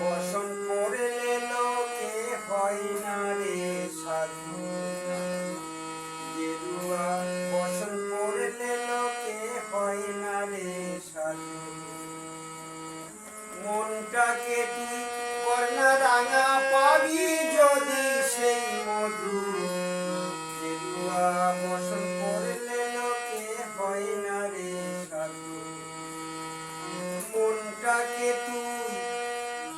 বসন পড়লে লোকে হয় না রে সাধু গেরুয়া বসন পড়লে লোকে হয় না রে সাধু তুই কর্ণা রাঙা